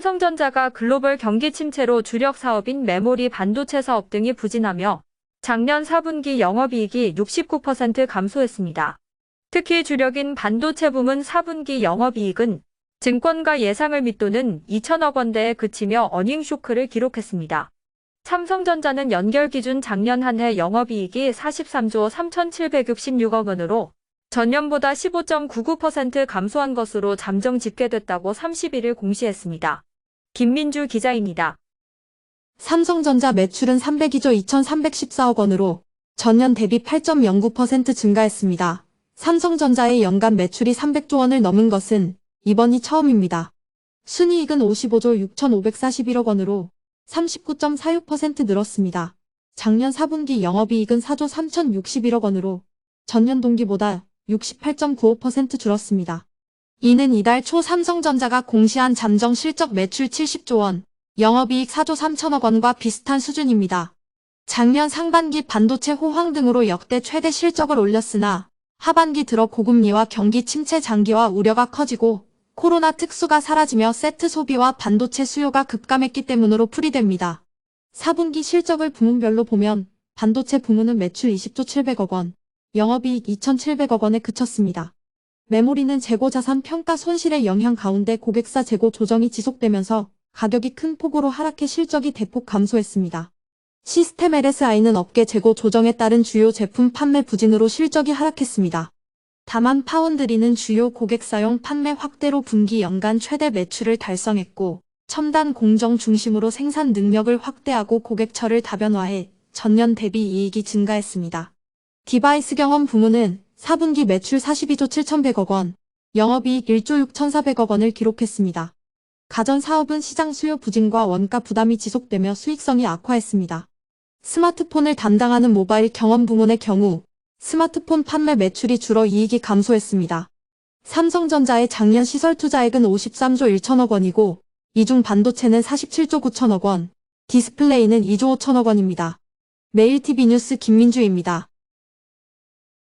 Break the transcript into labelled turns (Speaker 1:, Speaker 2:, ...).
Speaker 1: 삼성전자가 글로벌 경기 침체로 주력 사업인 메모리 반도체 사업 등이 부진하며 작년 4분기 영업이익이 69% 감소했습니다. 특히 주력인 반도체 부문 4분기 영업이익은 증권가 예상을 밑도는 2천억 원대에 그치며 어닝 쇼크를 기록했습니다. 삼성전자는 연결 기준 작년 한 해 영업이익이 43조 3,766억 원으로 전년보다 15.99% 감소한 것으로 잠정 집계됐다고 31일 공시했습니다. 김민주 기자입니다.
Speaker 2: 삼성전자 매출은 302조 2,314억 원으로 전년 대비 8.09% 증가했습니다. 삼성전자의 연간 매출이 300조 원을 넘은 것은 이번이 처음입니다. 순이익은 55조 6,541억 원으로 39.46% 늘었습니다. 작년 4분기 영업이익은 4조 3,061억 원으로 전년 동기보다 68.95% 줄었습니다. 이는 이달 초 삼성전자가 공시한 잠정 실적 매출 70조 원, 영업이익 4조 3천억 원과 비슷한 수준입니다. 작년 상반기 반도체 호황 등으로 역대 최대 실적을 올렸으나 하반기 들어 고금리와 경기 침체 장기화 우려가 커지고 코로나 특수가 사라지며 세트 소비와 반도체 수요가 급감했기 때문으로 풀이됩니다. 4분기 실적을 부문별로 보면 반도체 부문은 매출 20조 700억 원, 영업이익 2,700억 원에 그쳤습니다. 메모리는 재고자산 평가 손실의 영향 가운데 고객사 재고 조정이 지속되면서 가격이 큰 폭으로 하락해 실적이 대폭 감소했습니다. 시스템 LSI는 업계 재고 조정에 따른 주요 제품 판매 부진으로 실적이 하락했습니다. 다만 파운드리는 주요 고객사용 판매 확대로 분기 연간 최대 매출을 달성했고 첨단 공정 중심으로 생산 능력을 확대하고 고객처를 다변화해 전년 대비 이익이 증가했습니다. 디바이스 경험 부문은 4분기 매출 42조 7,100억 원, 영업이익 1조 6,400억 원을 기록했습니다. 가전 사업은 시장 수요 부진과 원가 부담이 지속되며 수익성이 악화했습니다. 스마트폰을 담당하는 모바일 경험 부문의 경우 스마트폰 판매 매출이 줄어 이익이 감소했습니다. 삼성전자의 작년 시설 투자액은 53조 1천억 원이고 이 중 반도체는 47조 9천억 원, 디스플레이는 2조 5천억 원입니다. 매일TV 뉴스 김민주입니다.